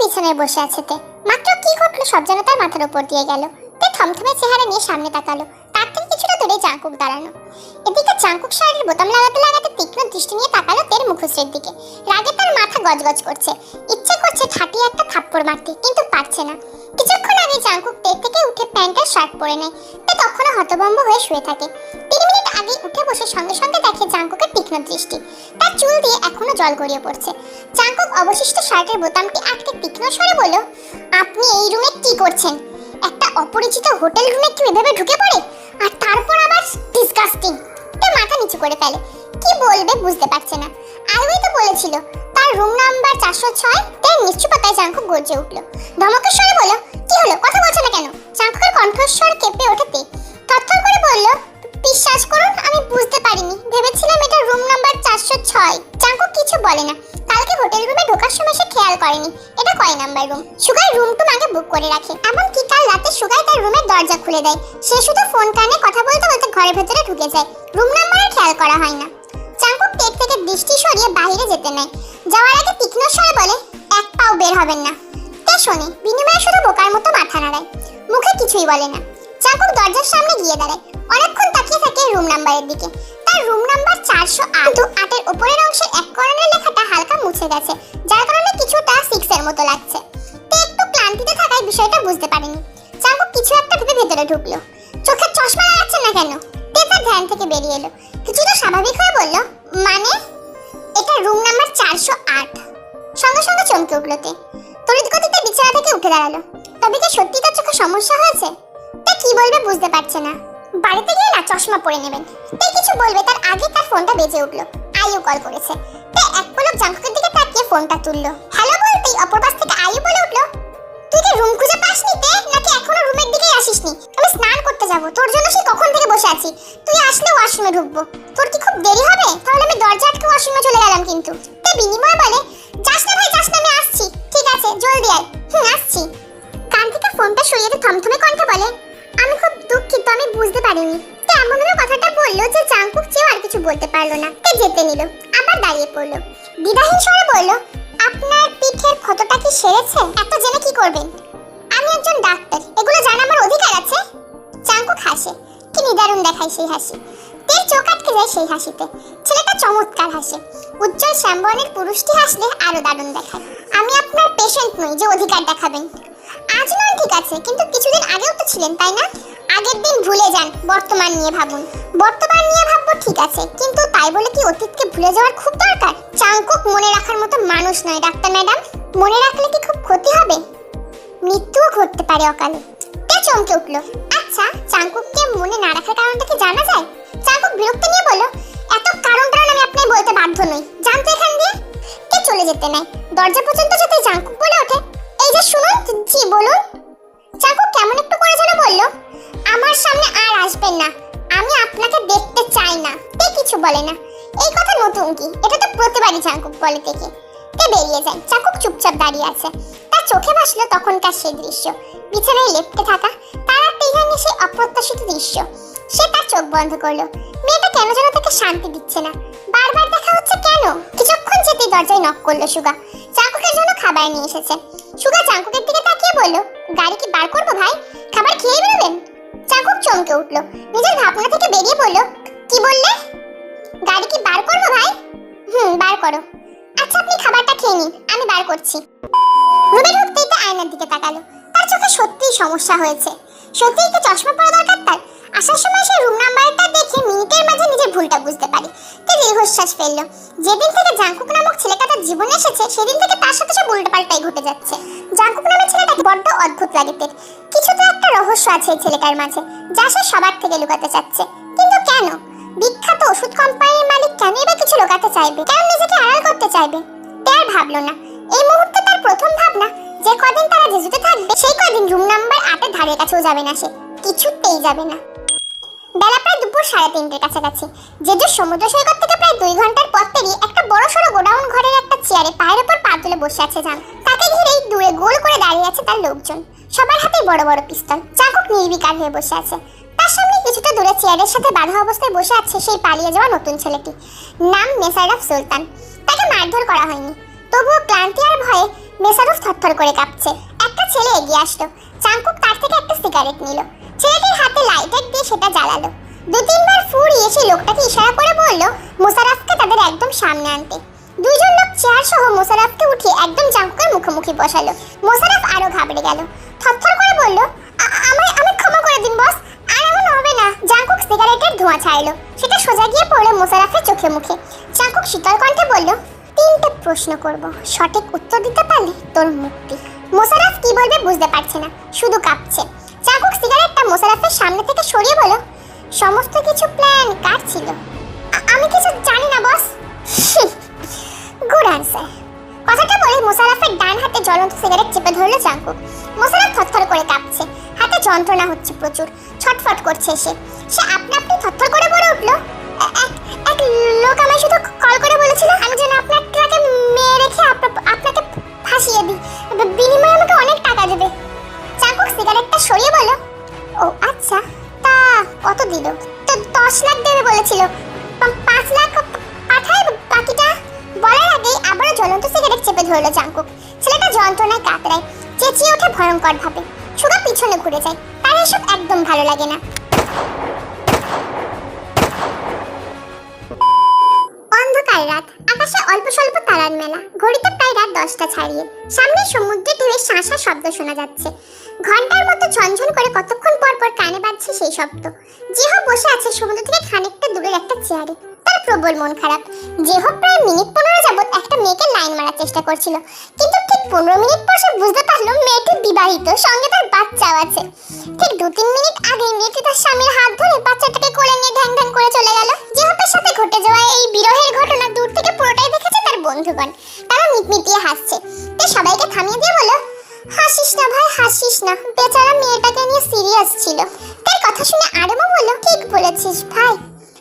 বিছানায় বসে আছে তে। মাত্র কি ঘটলো সব যেন তার মাথার উপর দিয়ে গেল। তে থমথমে চেহারা নিয়ে সামনে তাকালো। তার থেকে কিছুটা দূরে চাঙ্কুক দাঁড়ানো। এদিকে চাঙ্কুক শাড়ির বোতাম লাগাতে লাগাতে তীক্ষ্ণ দৃষ্টি নিয়ে তাকালো তের মুখশ্রীর দিকে। রাগে তার মাথা গজগজ করছে। ইচ্ছে করছে ঠাটিয়ে একটা থাপ্পড় মারতে, কিন্তু পারছে না। কিছুক্ষণ আগে চাঙ্কুক তের থেকে উঠে প্যান্ট আর শার্ট পরে নেয়। তে তখনও হতভম্ব হয়ে শুয়ে থাকে। তিন আগে উঠে বসে সঙ্গে সঙ্গে দেখে চাঙ্কুকের তীক্ষ্ণ দৃষ্টি। তার চুল দিয়ে এখনও জল গড়িয়ে পড়ছে। চাঙ্কুক অবশিষ্ট শার্টের বোতামটি আটকে তীক্ষ্ণ স্বরে বলল, আপনি এই রুমে কি করছেন? একটা অপরিচিত হোটেল রুমে কি এভাবে ঢুকে পড়ে? আর তারপর আবার ডিসগাস্টিং তে মাথা নিচু করে ফেলে। কি বলবে বুঝতে পারছে না। আলুই তো বলেছিল, তার রুম নাম্বার চারশো ছয়। তাই নিশ্চুপতায় চাঙ্কুক গর্জে উঠল। ধমকের স্বরে বলল দেয়। সে শুধু ফোন কানে কথা বলতে বলতে ঘরের ভেতরে ঢুকে যায়। রুম নাম্বারের খেয়াল করা হয় না। চাঙ্কুক টেক থেকে দৃষ্টি সরিয়ে বাইরে যেতে নেয়। যাওয়ার আগে তীক্ষ্ণ স্বরে বলে, এক পাও বের হবেন না। তে শোনে, বিনিময়ে শুধু বোকার মতো মাথা নাড়ায়। মুখে কিছুই বলে না। চাঙ্কুক দরজার সামনে গিয়ে দাঁড়ায়। অনেকক্ষণ তাকিয়ে থাকে রুম নাম্বারের দিকে। তার রুম নাম্বার চারশো আট। আটের উপরের অংশে এক করণের লেখাটা হালকা মুছে গেছে। যার কারণে কিছুটা সিক্সের মতো লাগছে। তে একটু ক্লান্তিতে থাকায় বিষয়টা বুঝতে পারেনি। চাঙ্কুক কিছু একটা ভেবে ভেতরে ঢুকলো। চোখের চশমা লাগাচ্ছে না কেন? তে তার ধ্যান থেকে বেরিয়ে এলো। কিছুটা স্বাভাবিক হয়ে বলল মানে? এটা রুম নাম্বার চারশো আট। সঙ্গে সঙ্গে চমকে উঠল তে। তড়িৎ গতিতে বিছানা থেকে উঠে দাঁড়াল। তবে কি সত্যি তার চোখে সমস্যা হয়েছে? তে কি বলবে বুঝতে পারছে না। বাড়িতে গিয়ে না চশমা পরে নেবেন। তে কিছু বলবে তার আগে তার ফোনটা বেজে উঠল। আয়ু কল করেছে। তে এক পলক জাঙ্কুকের দিকে তাকিয়ে ফোনটা তুললো। হ্যালো বলতেই অপর পাশ থেকে আয়ু বলে উঠল তুই কি রুম খুঁজে পাসনি তে? নাকি এখনও রুমের দিকেই আসিসনি? আমি স্নান করতে যাব। তোর জন্য সেই কখন থেকে বসে আছি। তুই আসলে ওয়াশরুমে ঢুকবো। তোর কি খুব দেরি হবে? তাহলে আমি দরজা আটকে ওয়াশরুমে চলে গেলাম কিন্তু। তে বিনিময় বলে, যাস না ভাই, যাস না, আমি আসছি। ঠিক আছে, জলদি আয়। হুম, আসছি। কান ফোনটা সরিয়ে দিয়ে থমথমে কণ্ঠে বলে, আমি খুব দুঃখিত, আমি বুঝতে পারিনি। তে এমনভাবে কথাটা বলল যে চাঙ্কুক চেয়েও আর কিছু বলতে পারল না। তে যেতে নিল, আবার দাঁড়িয়ে পড়ল। দ্বিধাহীন স্বরে বলল আপনার পিঠের ক্ষতটা কি সেরেছে? এত জেনে কি করবেন? আমি একজন ডাক্তার, এগুলো জানা আমার অধিকার আছে। চাঙ্কুক হাসে কি নিদারুণ দেখায় সেই হাসি। তের চোখ আটকে যায় সেই হাসিতে। ছেলেটা চমৎকার হাসে। উজ্জ্বল শ্যামবর্ণের পুরুষটি হাসলে আরও দারুণ দেখায়। আমি আপনার পেশেন্ট নই যে অধিকার দেখাবেন। আজ নয় ঠিক আছে, কিন্তু কিছুদিন আগেও তো ছিলেন, তাই না? আগের দিন ভুলে যান বর্তমান নিয়ে ভাবুন। বর্তমান নিয়ে ভাববো ঠিক আছে, কিন্তু তাই বলে কি অতীতকে ভুলে যাওয়ার খুব দরকার? চাঙ্কুক মনে রাখার মতো মানুষ নয়, ডাক্তার ম্যাডাম। মনে রাখলে কি খুব ক্ষতি হবে? মৃত্যুও ঘটতে পারে অকালে। তে চমকে উঠল। আচ্ছা চাঙ্কুককে মনে না রাখার কারণটা কি জানা যায়? চাঙ্কুক বিরক্ত নিয়ে বলল, এত কারণ কারণ আমি আপনাকে বলতে বাধ্য নই। জানতো এখান দিয়ে। কে চলে যেতে নাই দরজা পর্যন্ত যেতে চাঙ্কুক বলে ওঠে। এই যে শুনুন, জি, বলুন। চাঙ্কুক কেমন একটু করে যেন বলল আমার সামনে আর আসবেন না। আমি আপনাকে দেখতে চাই না। তে কিছু বলে না। এই কথা নতুন কি? এটা তো প্রতিবারই চাঙ্কুক বলে থেকে তে বেরিয়ে যায়? চাকুক চুপচাপ দাঁড়িয়ে আছে। তার চোখে ভাসলো তখনকার সেই দৃশ্য। বিছানায় লেপ্টে থাকা তার আর সেই অপ্রত্যাশিত দৃশ্য। সে তার চোখ বন্ধ করল। মেয়েটা কেন যেন তাকে শান্তি দিচ্ছে না? বারবার দেখা হচ্ছে কেন? কিছুক্ষণ যেতে দরজায় নক করল সুগা। চাকুকের জন্য খাবার নিয়ে এসেছে। সুগা চাকুকের দিকে তাকিয়ে বলল, গাড়ি কি বার করব ভাই? খাবার খেয়ে বেরোবেন? চাকুক চমকে উঠল। নিজের ভাবনা থেকে বেরিয়ে বলল কি বললে? গাড়ি কি বার করব ভাই? হুম, বার করো। আচ্ছা আপনি খাবারটা খেয়ে নিন, আমি বার করছি। রুমে ঢুকতেই তো আয়নার দিকে তাকালো। তার চোখে সত্যিই সমস্যা হয়েছে। সত্যিই তো চশমা পরা দরকার তার? আসার সময় সে রুম নাম্বারটা দেখে মিনিটের মাঝে নিজের ভুলটা বুঝতে পারে। তে দীর্ঘশ্বাস ফেলল। যেদিন থেকে জাঙ্কুক নামক ছেলেটা তার জীবনে এসেছে, সেদিন থেকে তার সাথে সব উল্টোপাল্টাই ঘটে যাচ্ছে। জাঙ্কুক নামের ছেলেটাকে বড্ড অদ্ভুত লাগে তের কিছু তো একটা রহস্য আছে এই ছেলেটার মাঝে, যা সে সবার থেকে লুকাতে চাচ্ছে। কিন্তু কেন? বিখ্যাত ওষুধ কোম্পানির মালিক কেনই বা কিছু লুকাতে চাইবে? কেন নিজেকে আড়াল করতে চাইবে? তে আর ভাবলো না। এই মুহূর্তে তার প্রথম ভাবনা, যে কদিন তারা জেজুতে থাকবে, সেই কদিন রুম নাম্বার আটের ধারের কাছেও যাবে না সে। কিছুতেই যাবে না। বেলা প্রায় দুপুর সাড়ে তিনটের কাছাকাছি। জেজু সমুদ্র সৈকত থেকে প্রায় দুই ঘণ্টার পথ পেরিয়ে একটা বড় সড়ো গোডাউন ঘরের একটা চেয়ারে পায়ের ওপর পা তুলে বসে আছে জান। তাকে ঘিরেই দূরে গোল করে দাঁড়িয়ে আছে তার লোকজন। সবার হাতেই বড় বড় পিস্তল। চাকুক নির্বিকার হয়ে বসে আছে। তার সামনে কিছুটা দূরে চেয়ারের সাথে বাধা অবস্থায় বসে আছে সেই পালিয়ে যাওয়া নতুন ছেলেটি। নাম মেসারফ সুলতান। তাকে মারধর করা হয়নি। তবুও ক্লান্তি আর ভয়ে মেসারফ থরথর করে কাঁপছে। একটা ছেলে এগিয়ে আসলো। চাঙ্কুক তার থেকে একটা সিগারেট নিল। ছেলেটির হাতে লাইটার দিয়ে সেটা জ্বালালো। দু তিনবার ফুরিয়ে সেই লোকটাকে ইশারা করে বলল, মোসারাফকে তাদের একদম সামনে আনতে। দুইজন লোক চেয়ার সহ মোসারাফকে উঠিয়ে একদম জাঙ্কুকের মুখোমুখি বসালো। মোসারাফ আরও ঘাবড়ে গেল। থরথর করে বলল, "আ- আমায় আমায় ক্ষমা করে দিন বস আর এমন হবে না জাঙ্কুক সিগারেটের ধোঁয়া ছাড়লো। সেটা সোজা গিয়ে পড়ল মোসারাফের চোখে মুখে। জাঙ্কুক শীতল কণ্ঠে বলল, তিনটে প্রশ্ন করব, সঠিক উত্তর দিতে পারলে তোর মুক্তি। মোসারাফ কি বলবে বুঝতে পারছে না, শুধু কাঁপছে। জাঙ্কুক সিগারেটটা মোসারাফের সামনে থেকে সরিয়ে বলো সমস্ত কিছু প্ল্যান কার ছিল? আমি কিছু জানি না বস গুড অ্যান্সার কথাটা বলে মোসারাফের ডান হাতে জ্বলন্ত সিগারেট চেপে ধরলো জাঙ্কুক মোসারাফ থরথর করে কাঁপছে। হাতে যন্ত্রণা হচ্ছে প্রচুর। ছটফট করছে সে। সে আপনা আপনি থরথর করে বলে উঠল, "এ- এক লোক আমায় শুধু কল করে বলেছিল, আমি যেন আপনার ট্রাকে মেয়ে রেখে আপ- আপনাকে ফাঁসিয়ে দিই। বিনিময়ে আমাকে অনেক টাকা দেবে। চাকুক সিগারেটটা সরিয়ে বলো। ও আচ্ছা। তা কত দিল? তো দশ লাখ দেবে বলেছিল। পাঁচ লাখ পাঠায় বাকিটা? বলার আগেই আবারও জ্বলন্ত সিগারেট চেপে ধরলো চাঙ্কুক ছেলেটা যন্ত্রণায় কাতরায়, চেঁচিয়ে ওঠে ভয়ঙ্কর ভাবে সুগা পিছনে ঘুরে যায়। তার এসব একদম ভালো লাগে না। অন্ধকার রাত। আকাশে অল্প স্বল্প তারার মেলা। ঘড়িতে প্রায় রাত দশটা ছাড়িয়ে। সামনে সমুদ্রে ঢেউয়ের শাঁসা শব্দ শোনা যাচ্ছে। ঘণ্টার মতো ঝনঝন করে কতক্ষণ পর পর কানে বাজছে সেই শব্দ। যেহ বসে আছে সমুদ্র থেকে খানিকটা দূরের একটা চেয়ারে। তার প্রবল মন খারাপ। যেহ প্রায় মিনিট পনেরো যাবত একটা মেয়েকে লাইন মারার চেষ্টা করছিল। কিন্তু ঠিক পনেরো মিনিট পর সে বুঝতে পারল মেয়েটি বিবাহিত, সঙ্গে তার বাচ্চাও আছে। ঠিক দু তিন মিনিট আগে মেয়েটি তার স্বামীর হাত ধরে বাচ্চাটাকে কোলে নিয়ে ঢ্যাং ঢ্যাং করে চলে গেল। জেহপের সাথে ঘটে যাওয়া এই বিরহের ঘটনা দূর থেকে পুরোটাই দেখেছে তার বন্ধুগণ। তারা মিটমিটিয়ে হাসছে। তে সবাইকে থামিয়ে দিয়ে বলো হাসিস না ভাই হাসিস না বেচারা মেয়েটাকে নিয়ে সিরিয়াস ছিল তার কথা শুনে আরেমও বলল ঠিক বলেছিস ভাই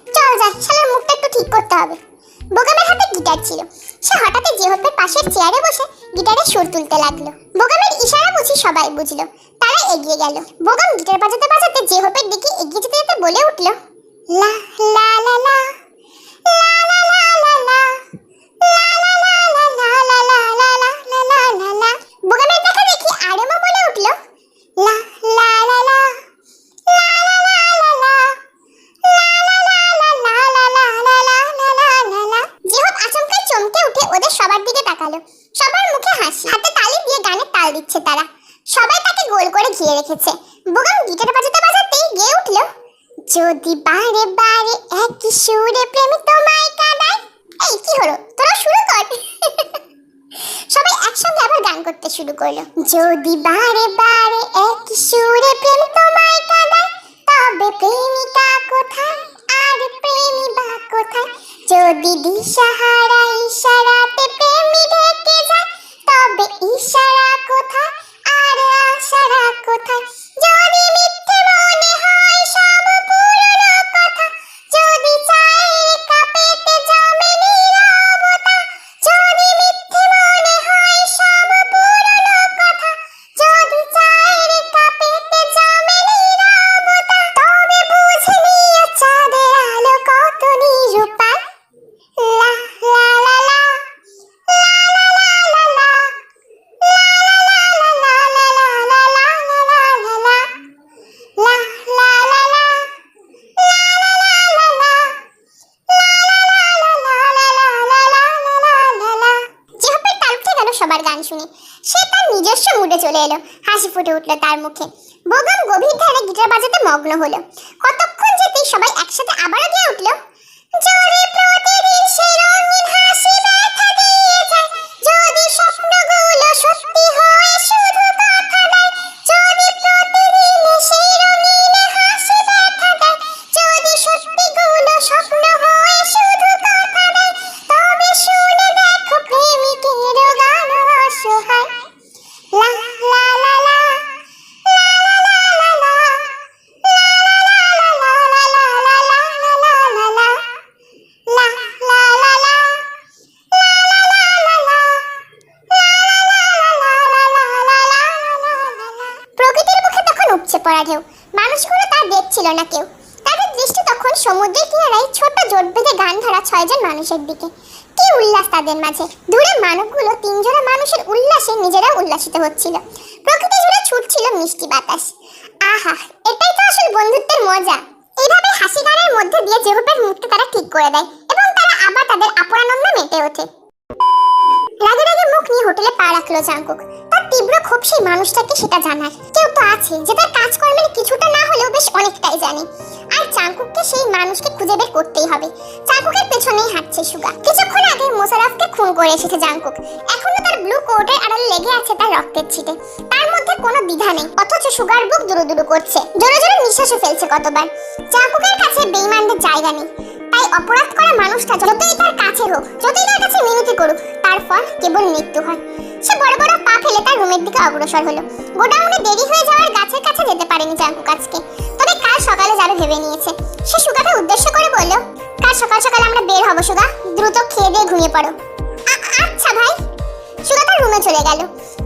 চল যা শালার মুখটা একটু ঠিক করতে হবে বোগামের হাতে গিটার ছিল সে হঠাৎ জেহপের পাশের চেয়ারে বসে গিটারে সুর তুলতে লাগল বোগামের ইশারা বুঝি সবাই বুঝলো তারা এগিয়ে গেল বোগাম গিটার বাজাতে বাজাতে জেহপের দিকে এগিয়ে যেতে যেতে বলে উঠল লা লা লা লা বোগামের আরমা বলে উঠল চমকে উঠে ওদের সবার দিকে তাকালো সবার মুখে হাসি হাতে তালি দিয়ে গানে তাল দিচ্ছে তারা সবাই তাকে গোল করে ঘিরে রেখেছে বুগাম গিটার বাজাতে বাজাতেই গেয়ে উঠল যদি বারে বারে একই সুরে প্রেমিক গান করতে শুরু করল। যদি বারে বারে এক সুরে প্রেম তোমায় কাঁদায় তবে প্রেমিকা কোথায়? আর প্রেমী বা কোথায়? যদি দিশাহারা ইশারাতে শুনে সে তার নিজস্ব মুডে চলে এলো। হাসি ফুটে উঠল তার মুখে। বোগাম গভীর ধারে গিটার বাজাতে মগ্ন হলো। কতক্ষণ যেতেই সবাই একসাথে আবারও গিয়ে উঠল। জোরে পড়া ঢেউ মানুষগুলো তা দেখছিল না কেউ। তাদের দৃষ্টি তখন সমুদ্রের কিনারায় ছোট জোট বেঁধে গান ধরা ছয়জন মানুষের দিকে। কি উল্লাস তাদের মাঝে। দূরে মানবগুলো তিনজনা মানুষের উল্লাসে নিজেরা উল্লাসিত হচ্ছিল। প্রকৃতি জুড়ে ছুটছিল মিষ্টি বাতাস। আহা, এটাই তো আসল বন্ধুত্বের মজা। এইভাবে হাসি গানের মধ্যে দিয়ে জেহুপের মুখটা তারা ঠিক করে দেয় এবং তারা আবার তাদের আপনানন্দ মেতে ওঠে। রাগে রাগে মুখ নিয়ে হোটেলে পা রাখল জাঙ্কুক তীব্র ক্ষোভ সেই মানুষটাকে সেটা জানার। কেউ তো আছে যে তার কাজকর্মের কিছুটা না হলেও বেশ অনেকটাই জানে। আর চাঙ্কুককে সেই মানুষকে খুঁজে বের করতেই হবে। চাঙ্কুকের পেছনেই হাঁটছে সুগা। কিছুক্ষণ আগে মোশারফকে খুন করে এসেছে জাঙ্কুক এখনও তার ব্লু কোটের আড়ালে লেগে আছে তার রক্তের ছিটে। তার মধ্যে কোনো দ্বিধা নেই, অথচ সুগার বুক দুরু দুরু করছে। জোরে জোরে নিঃশ্বাসে ফেলছে কতবার। চাঙ্কুকের কাছে বেইমানদের জায়গা নেই। তাই অপরাধ করা মানুষটা যতই তার কাছে হোক, যতই তার ফল কেবল মৃত্যু হয়। সে বড় বড় পা ফেলে তার রুমের দিকে অগ্রসর হলো। গোডাউনে দেরি হয়ে যাওয়ার গাছের কাছে যেতে পারেনি জাঙ্কুক আজকে তবে কাল সকালে যাবে ভেবে নিয়েছে। সে সুগাকে উদ্দেশ্য করে বলল, কাল সকাল সকাল আমরা বের হব সুগা। দ্রুত খেয়ে দিয়ে ঘুমিয়ে পড়ো। আচ্ছা ভাই। সুগা তার রুমে চলে গেল।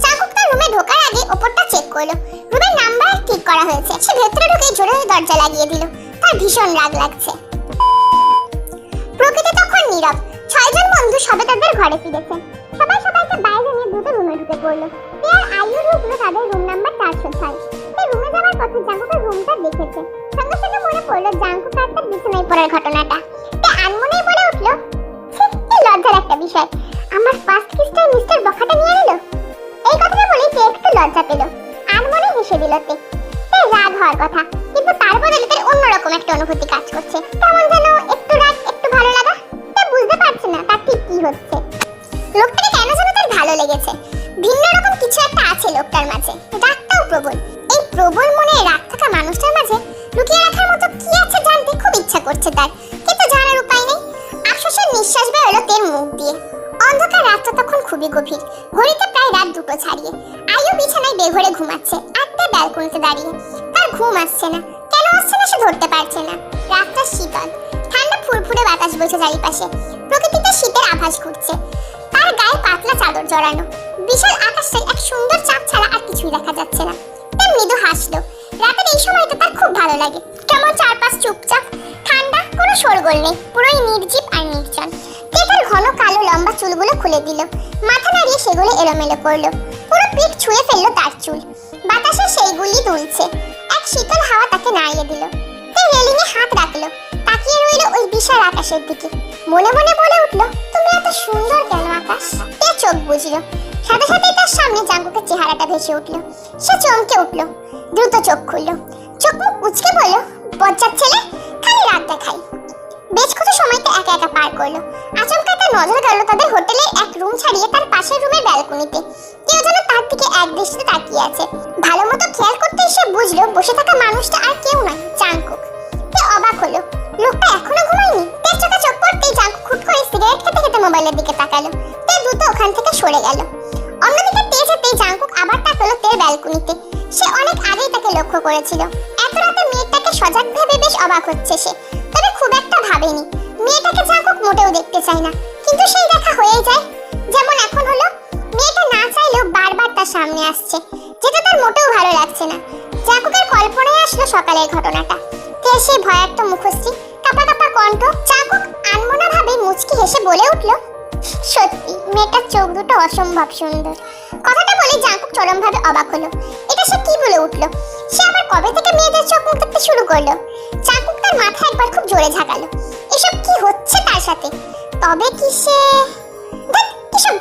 চাকুক তার রুমে ঢোকার আগে ওপরটা চেক করল। রুমের নাম্বার ঠিক করা হয়েছে। সে ভেতরে ঢুকে জোরে দরজা লাগিয়ে দিল। তার ভীষণ রাগ লাগছে। তাদের ঘরে ফিরেছে। সবাই সবাইকে বাইরে নিয়ে দ্রুত রুমে ঢুকে পড়ল। পেয়ার আয়ু ঢুকলো তাদের রুম নাম্বার চারশো ছয়। সে রুমে যাওয়ার পথে জাঙ্কুকের রুমটা দেখেছে। সঙ্গে সঙ্গে মনে পড়ল জাঙ্কুক আর তার বিছানায় পড়ার ঘটনাটা। সে আনমনেই বলে উঠল কি লজ্জার একটা বিষয়। আমার ফার্স্ট কিসটাই মিস্টার বখাটা নিয়ে নিল? এই কথাটা বলেই সে একটু লজ্জা পেল। আনমনে হেসে দিল তে রাগ হওয়ার কথা। ঘুমাচ্ছে তে ব্যালকনিতে দাঁড়িয়ে। তার ঘুম আসছে না। কেন আসছে না সে ধরতে পারছে না। রাতটা শীতল। ঠান্ডা ফুরফুরে বাতাস বইছে চারিপাশে। প্রকৃতিতে শীতের আভাস ঘুরছে। তার গায়ে পাতলা চাদর জড়ানো। বিশাল আকাশে এক সুন্দর চাঁদ ছাড়া আর কিছুই দেখা যাচ্ছে না। তার মৃদু হাসলো। রাতের এই সময়টা তার খুব ভালো লাগে। কেমন চারপাশ চুপচাপ। ঠান্ডা, কোনো শোরগোল নেই। পুরোই নির্জীব আর নির্জন। তেতার ঘন কালো লম্বা চুলগুলো খুলে দিল। মাথা নাড়িয়ে সেগুলো এলোমেলো করল। পুরো পিঠ ছুঁয়ে ফেলল তার চুল। বাতাসে সেইগুলি দুলছে। এক শীতল হাওয়া তাকে নাড়িয়ে দিল। তে রেলিংয়ে হাত রাখল। তাকিয়ে রইল ওই বিশাল আকাশের দিকে। মনে মনে বলে উঠল, তুমি এত সুন্দর কেন আকাশ? তে চোখ বুঝলো সাথে সাথে তার সামনে জাঙ্কুকের চেহারাটা ভেসে উঠল। সে চমকে উঠল। দ্রুত চোখ খুললো। চোখ মুখ উচকে বলল, বজ্জার ছেলে, খালি রাত দেখাই। বেশ কিছু সময় তো একা একা পার করল। আচমকা নজর গেল তাদের হোটেলের এক রুম ছাড়িয়ে তার পাশের রুমের ব্যালকনিতে। কেউ যেন তার দিকে এক দৃষ্টিতে তাকিয়ে আছে। ভালো মতো খেয়াল করতে সে বুঝলো, বসে থাকা মানুষটা আর কেউ নয় জাঙ্কুক সে অবাক হলো। লোকটা এখনও ঘুমায়নি। তের চোখে চোখ পড়তেই জাঙ্কুক খুট করে সিগারেট খেতে খেতে মোবাইলের দিকে তাকালো। তে দ্রুত ওখান থেকে সরে গেল। অন্যদিকে তে যেতেই জাঙ্কুক আবার তাকালো তের ব্যালকনিতে। সে অনেক আগেই তাকে লক্ষ্য করেছিল। এত রাতে মেয়েটাকে সজাগ ভেবে বেশ অবাক হচ্ছে সে। তবে খুব একটা ভাবেনি। মেয়েটাকে জাঙ্কুক মোটেও দেখতে চায় না। কিন্তু সেই দেখা হয়েই যায়। যেমন এখন হলো, মেয়েটা না চাইলেও বারবার তার সামনে আসছে, যেটা তার মোটেও ভালো লাগছে না। জাঙ্কুকের কল্পনায় আসলো সকালের ঘটনাটা। তে সে ভয়ার্ত মুখশ্রী, কাপা কাপা কণ্ঠ চাকুক আনমনা ভাবে মুচকি হেসে বলে উঠল, সত্যি মেয়েটার চোখ দুটো অসম্ভব সুন্দর। কথাটা বলে জাঙ্কুক চরমভাবে অবাক হলো। এটা সে কি বলে উঠল? সে আবার কবে থেকে মেয়েদের চোখ মুখ দেখতে শুরু করল? চাকুক তার মাথা একবার খুব জোরে ঝাঁকালো। এসব কি হচ্ছে তার সাথে? তবে কি সে কিসব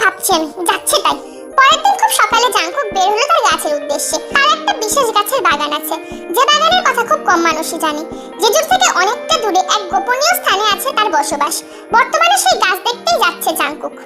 যাচ্ছে তাই। পরের দিন খুব সকালে জাঙ্কুক বের হলো তার গাছের উদ্দেশ্যে। তার একটা বিশেষ গাছের বাগান আছে। যে বাগানের কথা খুব কম মানুষই জানে। যেজুর থেকে অনেকটা দূরে এক গোপনীয় স্থানে আছে তার বসবাস। বর্তমানে সেই গাছ দেখতেই যাচ্ছে জাঙ্কুক